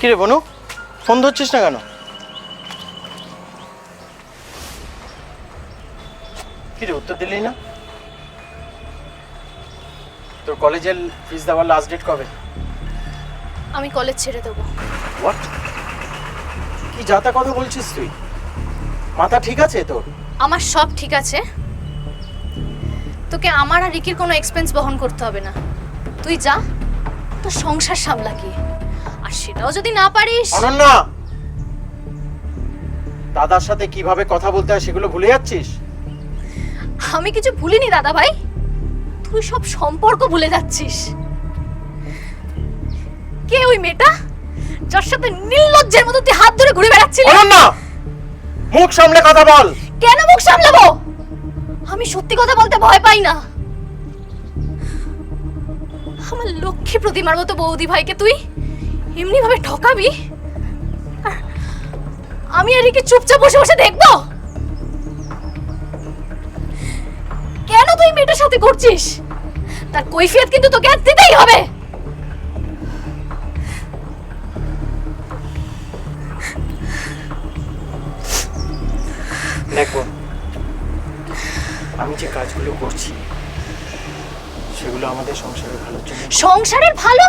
কিরে বনু ফোন ধরছিস না কেন? কিরে উত্তর দিলি না? তোর কলেজের ফিস দেওয়ার লাস্ট ডেট কবে? আমি কলেজ ছেড়ে দেবো। হোয়াট কি যাতা কথা বলছিস তুই? মাথা ঠিক আছে তোর? আমার সব ঠিক আছে। তোকে আমার আর রিকির কোনো এক্সপেন্স বহন করতে হবে না। তুই যা তোর সংসার সামলা কি আর সেটাও যদি না পারিস। অনন্যা! দাদার সাথে কীভাবে কথা বলতে হয় সেগুলো ভুলে যাচ্ছিস? আমি কিছু ভুলিনি দাদা ভাই। তুই সব সম্পর্ক ভুলে যাচ্ছিস। কে ওই মেয়েটা? যার সাথে নির্লজ্জের মতো তুই হাত ধরে ঘুরে বেড়াচ্ছিলি? অনন্যা! মুখ সামলে কথা বল! কেন মুখ সামলাবো? আমি সত্যি কথা বলতে ভয় পাই না। আমার লক্ষ্মী প্রতিমার মতো বৌদি ভাইকে তুই এমনি ভাবে ঠকাবি? আমি আর একে চুপচাপ বসে বসে দেখব। কেন তুই মেয়েটার সাথে করছিস তার কৈফিয়ত কিন্তু তোকে আজ দিতেই হবে। দেখো আমি যে কাজগুলো করছি সেগুলো আমাদের সংসারের ভালোর জন্য। সংসারের ভালো?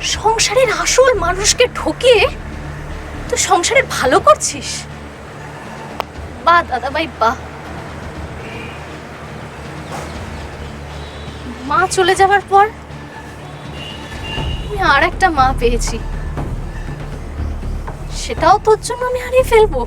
সংসারের আসল মানুষকে ঠকিয়ে তুই সংসারের ভালো করছিস? বা দাদা ভাই বা। মা চলে যাওয়ার পর আমি আর একটা মা পেয়েছি। সেটাও তোর জন্য আমি হারিয়ে ফেলব।